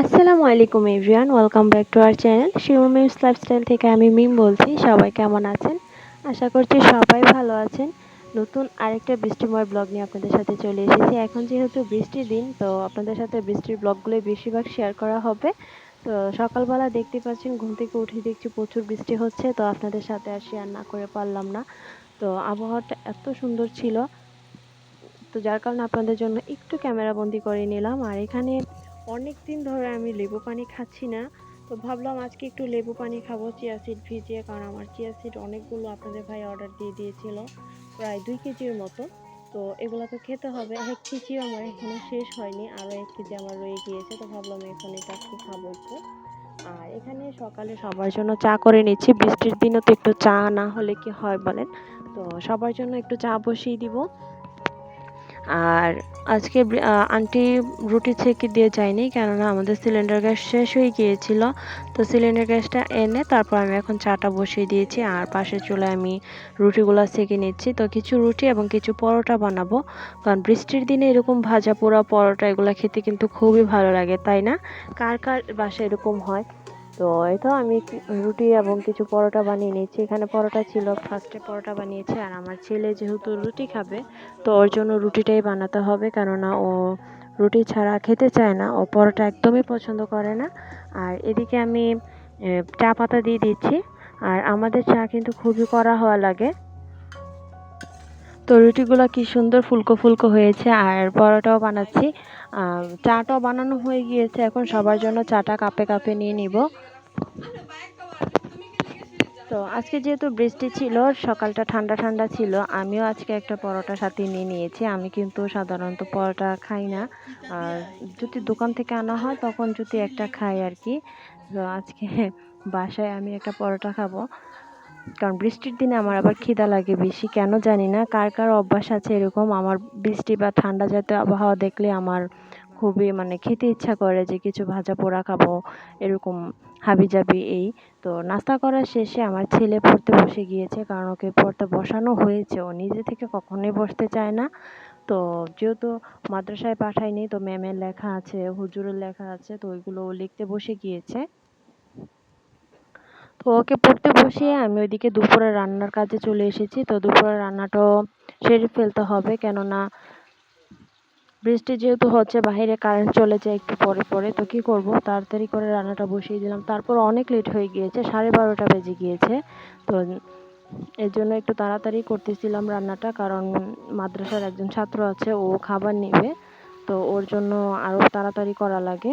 আসসালামু আলাইকুম, everyone. Welcome back to our channel Shimu Mim's lifestyle থেকে আমি মিম বলছি। সবাই কেমন আছেন? আশা করছি সবাই ভালো আছেন। নতুন আরেকটা বৃষ্টিময় ব্লগ নিয়ে আপনাদের সাথে চলে এসেছি। এখন যেহেতু বৃষ্টির দিন, তো আপনাদের সাথে বৃষ্টির ব্লগগুলোই বেশিরভাগ শেয়ার করা হবে। তো সকালবেলা দেখতে পাচ্ছেন, ঘুম থেকে উঠে দেখছি প্রচুর বৃষ্টি হচ্ছে, তো আপনাদের সাথে আর শেয়ার না করে পারলাম না। তো আবহাওয়াটা এত সুন্দর ছিল, তো যার কারণে আপনাদের জন্য একটু ক্যামেরা বন্দি করে নিলাম। আর এখানে অনেক দিন ধরে আমি লেবু পানি খাচ্ছি না, তো ভাবলাম আজকে একটু লেবু পানি খাব, চিয়া সিড ভিজিয়ে, কারণ আমার চিয়া সিড অনেকগুলো আপনাদের ভাই অর্ডার দিয়ে দিয়েছিল, প্রায় দুই কেজির মতো। তো এগুলো তো খেতে হবে এক কেজি আমার এখনও শেষ হয়নি আরও এক কেজি আমার রয়ে গিয়েছে, তো ভাবলাম এখন এটা আজকে খাব একটু। আর এখানে সকালে সবার জন্য চা করে নিচ্ছি, বৃষ্টির দিনও তো একটু চা না হলে কি হয় বলেন? তো সবার জন্য একটু চা বসিয়ে দিব। আর আজকে আন্টি রুটি ছেঁকে দিয়ে যায়নি, কেননা আমাদের সিলিন্ডার গ্যাস শেষ হয়ে গিয়েছিল। তো সিলিন্ডার গ্যাসটা এনে তারপর আমি এখন চাটা বসিয়ে দিয়েছি, আর পাশের চুলায় আমি রুটিগুলো সেঁকে নিচ্ছি। তো কিছু রুটি এবং কিছু পরোটা বানাবো, কারণ বৃষ্টির দিনে এরকম ভাজা পোড়া পরোটা এগুলো খেতে কিন্তু খুবই ভালো লাগে, তাই না? কার কার বাসায় এরকম হয়? তো এই তো আমি রুটি এবং কিছু পরোটা বানিয়ে নিয়েছি। এখানে পরোটা ছিল ফার্স্টে পরোটা বানিয়েছি আর আমার ছেলে যেহেতু রুটি খাবে, তো ওর জন্য রুটিটাই বানাতে হবে। কেননা ও রুটি ছাড়া খেতে চায় না, ও পরোটা একদমই পছন্দ করে না। আর এদিকে আমি চা পাতা দিয়ে দিচ্ছি। আর আমাদের চা কিন্তু খুবই কড়া হওয়া লাগে। তো রুটিগুলো কি সুন্দর ফুলকো ফুলকো হয়েছে আর পরোটাও বানাচ্ছি। চাটাও বানানো হয়ে গিয়েছে, এখন সবার জন্য চাটা কাপে কাপে নিয়ে নিব। তো আজকে যেহেতু বৃষ্টি ছিল, সকালটা ঠান্ডা ঠান্ডা ছিল, আমিও আজকে একটা পরোটা সাথে নিয়ে নিয়েছি। আমি কিন্তু সাধারণত পরোটা খাই না। আর যদি দোকান থেকে আনা হয়, তখন যদি একটা খাই আর কি। তো আজকে বাসায় আমি একটা পরোটা খাব। কারণ বৃষ্টির দিনে আমার আবার খিদা লাগে বেশি, কেন জানি না। কার কার অভ্যাস আছে এরকম? আমার বৃষ্টি বা ঠান্ডা জাতীয় আবহাওয়া দেখলে আমার খুবই মানে খেতে ইচ্ছা করে যে কিছু ভাজা পোড়া খাব, এরকম হাবিজাবি এই। তো নাস্তা করার শেষে আমার ছেলে পড়তে বসে গিয়েছে, কারণ ওকে পড়তে বসানো হয়েছে। ও নিজে থেকে কখনোই বসতে চায় না। তো যেহেতু মাদ্রাসায় পাঠায়নি, তো ম্যামের লেখা আছে, হুজুরের লেখা আছে, তো ওইগুলো ও লিখতে বসে গিয়েছে। তো ওকে পড়তে বসিয়ে আমি ওইদিকে দুপুরে রান্নার কাজে চলে এসেছি। তো দুপুরে রান্নাটাও সেরে ফেলতে হবে, কেননা বৃষ্টি যেহেতু হচ্ছে বাহিরে কারেন্ট চলে যায় একটু পরে পরে, তো কি করব? তাড়াতাড়ি করে রান্নাটা বসিয়ে দিলাম। তারপর অনেক লেট হয়ে গিয়েছে, সাড়ে বারোটা বেজে গিয়েছে। তো এর জন্য একটু তাড়াতাড়ি করতেছিলাম রান্নাটা, কারণ মাদ্রাসার একজন ছাত্র আছে, ও খাবার নেবে। তো ওর জন্য আরও তাড়াতাড়ি করা লাগে।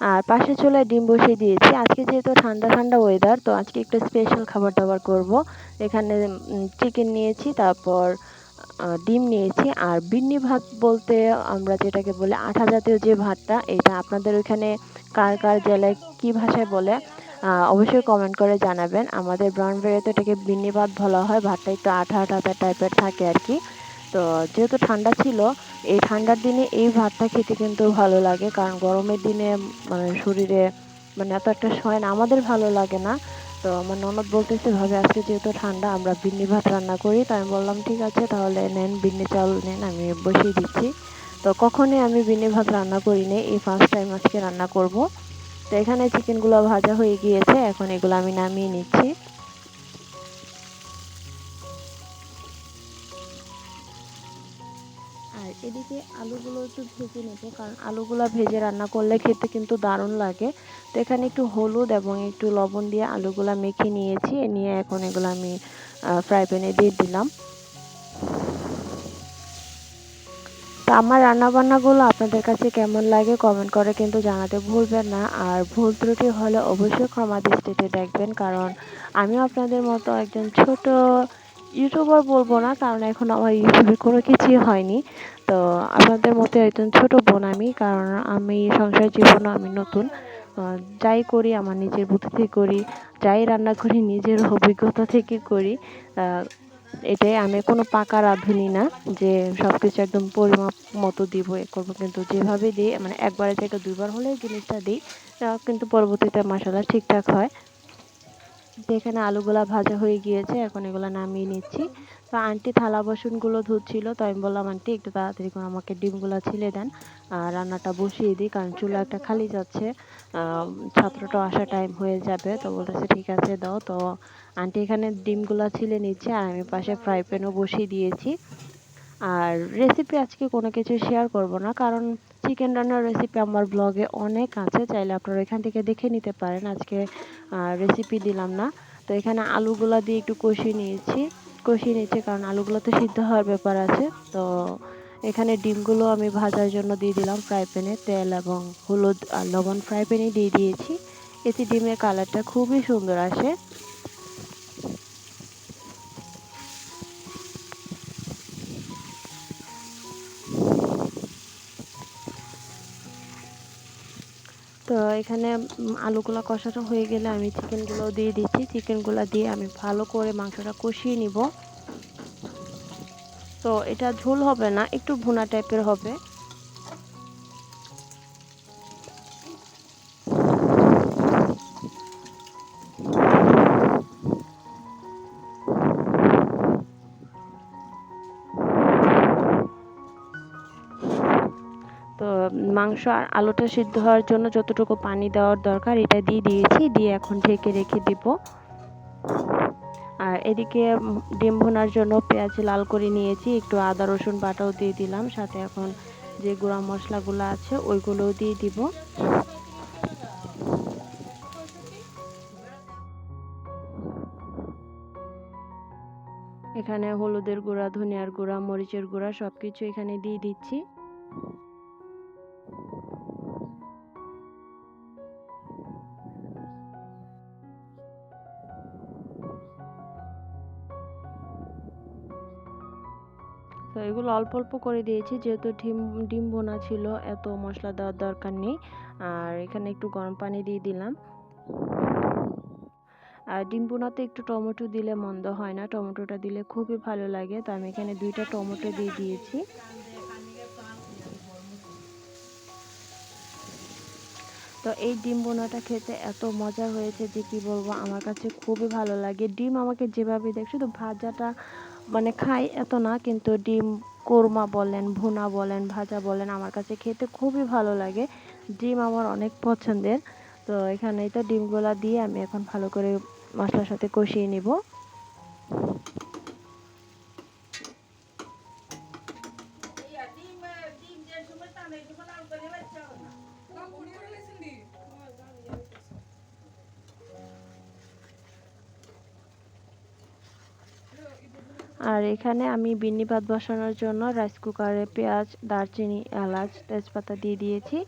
আর পাশে চুলায় ডিম বসিয়ে দিয়েছি। আজকে যেহেতু ঠান্ডা ঠান্ডা ওয়েদার তো আজকে একটু স্পেশাল খাবার দাবার করব। এখানে চিকেন নিয়েছি, তারপর ডিম নিয়েছি। আর বিন্নি ভাত বলতে আমরা যেটাকে বলে আঠা জাতীয় যে ভাতটা, এটা আপনাদের ওইখানে কার কার জেলায় কী ভাষায় বলে অবশ্যই কমেন্ট করে জানাবেন। আমাদের ব্রাউনবেরিতে এটাকে বিন্নি ভাত বলা হয়। ভাতটা একটু আঠা আঠা টাইপের থাকে আর কি। তো যেহেতু ঠান্ডা ছিল, এই ঠান্ডার দিনে এই ভাতটা খেতে কিন্তু ভালো লাগে, কারণ গরমের দিনে মানে শরীরে মানে এত একটা হয় না আমাদের ভালো লাগে না। তো আমার ননদ বলতেছে, ভাবে, আজকে যেহেতু ঠান্ডা, আমরা বিন্নি ভাত রান্না করি। তো আমি বললাম, ঠিক আছে, তাহলে নেন, বিন্নি চাল নেন, আমি বসিয়ে দিচ্ছি। তো কখনোই আমি বিন্নি ভাত রান্না করিনি, এই ফার্স্ট টাইম আজকে রান্না করব। তো এখানে চিকেনগুলো ভাজা হয়ে গিয়েছে, এখন এগুলো আমি নামিয়ে নিচ্ছি। আর এদিকে আলুগুলো একটু ভেজে নেব, কারণ আলুগুলো ভেজে রান্না করলে খেতে কিন্তু দারুণ লাগে। তো এখানে একটু হলুদ এবং একটু লবণ দিয়ে আলুগুলো মেখে নিয়েছি নিয়ে এখন এগুলো আমি ফ্রাই প্যানে দিয়ে দিলাম। তো আমার রান্নাবান্নাগুলো আপনাদের কাছে কেমন লাগে কমেন্ট করে কিন্তু জানাতে ভুলবেন না, আর ভুল ত্রুটি হলে অবশ্যই ক্ষমা দৃষ্টিতে দেখবেন, কারণ আমিও আপনাদের মতো একজন ছোট ইউটিউবার বলব না, কারণ এখন আমার ইউটিউবে কোনো কিছুই হয়নি। তো আপনাদের মতো একজন ছোট বোন আমি, কারণ আমি সংসার জীবনে আমি নতুন। যাই করি, আমার নিজের বুদ্ধি থেকে করি, যাই রান্না করি, নিজের অভিজ্ঞতা থেকে করি এটাই আমি কোনো পাকা রাঁধুনি না, যে সব কিছু একদম পরিমাপ মতো দিব, এ করব। কিন্তু যেভাবে দিই মানে একবারের জায়গায় দুইবার হলে জিনিসটা দিই কিন্তু পরবর্তীতে মশলা ঠিকঠাক হয়। তো এখানে আলুগুলা ভাজা হয়ে গিয়েছে, এখন এগুলো নামিয়ে নিচ্ছি। তো আন্টি থালা বাসনগুলো ধুচ্ছিল, তো আমি বললাম, আন্টি, একটু তাড়াতাড়ি করে, আমাকে ডিমগুলো ছিলে দেন, আর রান্নাটা বসিয়ে দিই, কারণ চুলা একটা খালি যাচ্ছে। ছাত্রটা আসার টাইম হয়ে যাবে। তো বলতেছে, ঠিক আছে, দাও। তো আন্টি এখানে ডিমগুলো ছিলে নিচ্ছে, আর আমি পাশে ফ্রাই প্যানও বসিয়ে দিয়েছি। আর রেসিপি আজকে কোনো কিছু শেয়ার করব না, কারণ চিকেন রান্নার রেসিপি আমার ব্লগে অনেক আছে, চাইলে আপনারা এখান থেকে দেখে নিতে পারেন, আজকে রেসিপি দিলাম না। তো এখানে আলুগুলো দিয়ে একটু কষিয়ে নিয়েছি কষিয়ে নিয়েছি, কারণ আলুগুলো তো সিদ্ধ হওয়ার ব্যাপার আছে। তো এখানে ডিমগুলো আমি ভাজার জন্য দিয়ে দিলাম ফ্রাই প্যানে তেল এবং হলুদ আর লবণ ফ্রাই প্যানে দিয়ে দিয়েছি। এতে ডিমের কালারটা খুবই সুন্দর আসে। তো এখানে আলুগুলো কষানো হয়ে গেলে আমি চিকেনগুলো দিয়ে দিচ্ছি। চিকেনগুলো দিয়ে আমি ভালো করে মাংসটা কষিয়ে নিব। তো এটা ঝোল হবে না, একটু ভুনা টাইপের হবে। মাংস আর আলুটা সিদ্ধ হওয়ার জন্য যতটুকু পানি দেওয়ার দরকার, এটা দিয়ে দিয়েছি। দিয়ে এখন ঢেকে রেখে দিব। আর এদিকে ডিম ভোনার জন্য পেঁয়াজ লাল করে নিয়েছি। একটু আদা, রসুন বাটাও দিয়ে দিলাম। সাথে এখন যে গুঁড়া মশলাগুলো আছে, ওইগুলোও দিয়ে দিব। এখানে হলুদের গুঁড়া, ধনিয়ার গুঁড়া, মরিচের গুঁড়া সব কিছু এখানে দিয়ে দিচ্ছি। তো এগুলো অল্প অল্প করে দিয়েছি, যেহেতু ডিম ডিম বোনা ছিল, এত মশলা দেওয়ার দরকার নেই। আর এখানে একটু গরম পানি দিয়ে দিলাম। আর ডিম বোনাতে একটু টমেটো দিলে মন্দ হয় না, টমেটোটা দিলে খুবই ভালো লাগে, তো আমি এখানে দুইটা টমেটো দিয়ে দিয়েছি। তো এই ডিম বোনাটা খেতে এত মজা হয়েছে যে কি বলব, আমার কাছে খুবই ভালো লাগে। ডিম আমাকে যেভাবে দেখ শুধু ভাজাটা মানে খাই এত না, কিন্তু ডিম কোরমা বলেন, ভুনা বলেন, ভাজা বলেন, আমার কাছে খেতে খুবই ভালো লাগে। ডিম আমার অনেক পছন্দের। তো এখানে তো ডিমগুলা দিয়ে আমি এখন ভালো করে মশলার সাথে কষিয়ে নিব। আর এখানে আমি বিন্নি ভাত বসানোর জন্য রাইস কুকারে পেঁয়াজ, দারচিনি, এলাচ, তেজপাতা দিয়ে দিয়েছি।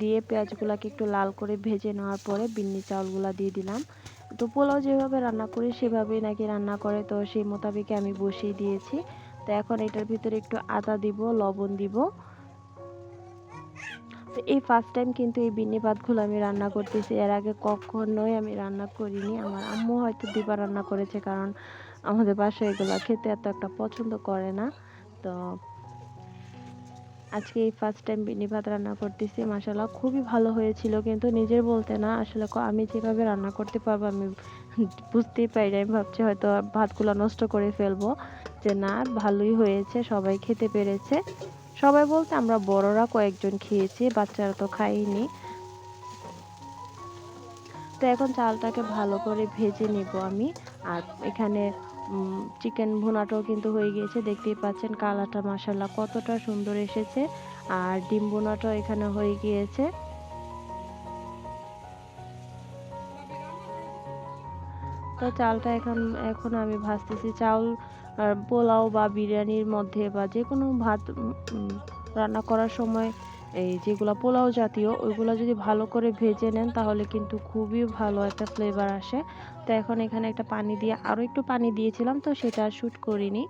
দিয়ে পেঁয়াজগুলোকে একটু লাল করে ভেজে নেওয়ার পরে বিন্নি চাউলগুলো দিয়ে দিলাম। তো পোলাও যেভাবে রান্না করি সেভাবেই নাকি রান্না করে, তো সেই মোতাবেকে আমি বসিয়ে দিয়েছি। তো এখন এটার ভিতরে একটু আদা দিব, লবণ দিব। তো এই ফার্স্ট টাইম কিন্তু এই বিন্নি ভাতগুলো আমি রান্না করতেছি। এর আগে কখনোই আমি রান্না করিনি। আমার আম্মু হয়তো দিবা রান্না করেছে, কারণ আমাদের বাসায় এগুলো খেতে এত একটা পছন্দ করে না। তো আজকে এই ফার্স্ট টাইম বিনি ভাত রান্না করতেছি মাসাল্লাহ খুবই ভালো হয়েছিল কিন্তু নিজের বলতে না, আসলে আমি যেভাবে রান্না করতে পারব আমি বুঝতেই পারি আমি ভাবছি হয়তো ভাতগুলো নষ্ট করে ফেলব। যে না, ভালোই হয়েছে, সবাই খেতে পেরেছে। সবাই বলতে আমরা বড়রা কয়েকজন খেয়েছি, বাচ্চারা তো খাইনি তো এখন চালটাকে ভালো করে ভেজে নিব আমি, আর এখানে চিকেন ভুনাটাও কিন্তু হয়ে গিয়েছে। দেখতেই পাচ্ছেন কালারটা মাসাল্লাহ কতটা সুন্দর এসেছে। আর ডিম ভুনাটাও এখানে হয়ে গিয়েছে। তো চালটা এখন এখন আমি ভাজতেছি। চাউল পোলাও বা বিরিয়ানির মধ্যে বা যে কোনো ভাত রান্না করার সময় এই যেগুলো পোলাও জাতীয়, ওইগুলো যদি ভালো করে ভেজে নেন, তাহলে কিন্তু খুবই ভালো একটা ফ্লেভার আসে। তো এখন এখানে একটা পানি দিয়ে আরও একটু পানি দিয়েছিলাম, তো সেটা আর শ্যুট করিনি।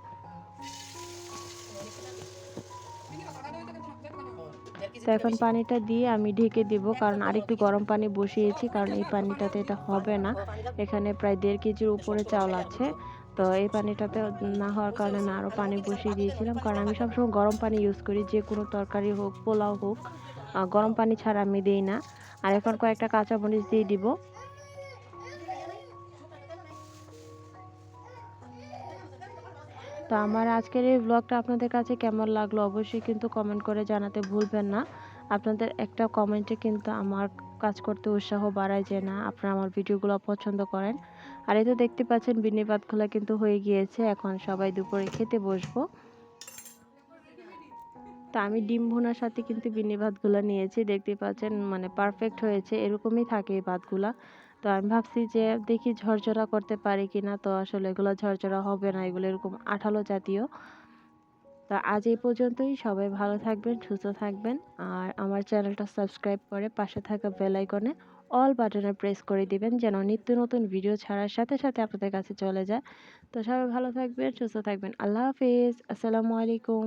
তো এখন পানিটা দিয়ে আমি ঢেকে দিব, কারণ আরেকটু গরম পানি বসিয়েছি, কারণ এই পানিটাতে এটা হবে না। এখানে প্রায় দেড় কেজির উপরে চাউল আছে। তো এই পানিটাতে না হওয়ার কারণে না আরও পানি বসিয়ে দিয়েছিলাম। কারণ আমি সবসময় গরম পানি ইউজ করি, যে কোনো তরকারি হোক, পোলাও হোক গরম পানি ছাড়া আমি দিই না। আর এখন কয়েকটা কাঁচা মরিচ দিয়ে দিব। তো আমার আজকের এই ব্লগটা আপনাদের কাছে কেমন লাগল অবশ্যই কিন্তু কমেন্ট করে জানাতে ভুলবেন না। আপনাদের একটা কমেন্টে কিন্তু আমার কাজ করতে উৎসাহ বাড়ায় যে না, আপনারা আমার ভিডিওগুলো পছন্দ করেন। আর এই তো দেখতে পাচ্ছেন বিন্নি ভাতগুলো কিন্তু হয়ে গিয়েছে। এখন সবাই দুপুরে খেতে বসবো। তো আমি ডিম ভুনার সাথে কিন্তু বিন্নি ভাতগুলো নিয়েছি। দেখতে পাচ্ছেন মানে পারফেক্ট হয়েছে। এরকমই থাকে এই ভাতগুলা। তো আমি ভাবছি যে দেখি ঝরঝরা করতে পারি কি না তো আসলে এগুলো ঝরঝরা হবে না, এগুলো এরকম আঠালো জাতীয়। তো আজ এই পর্যন্তই। সবাই ভালো থাকবেন, সুস্থ থাকবেন। আর আমার চ্যানেলটা সাবস্ক্রাইব করে পাশে থাকা বেল আইকনে অল বাটনে প্রেস করে দিবেন যেন নিত্য নতুন ভিডিও ছাড়ার সাথে সাথে আপনাদের কাছে চলে যায়। তো সবাই ভালো থাকবেন, সুস্থ থাকবেন। আল্লাহ হাফিজ। আসসালামু আলাইকুম।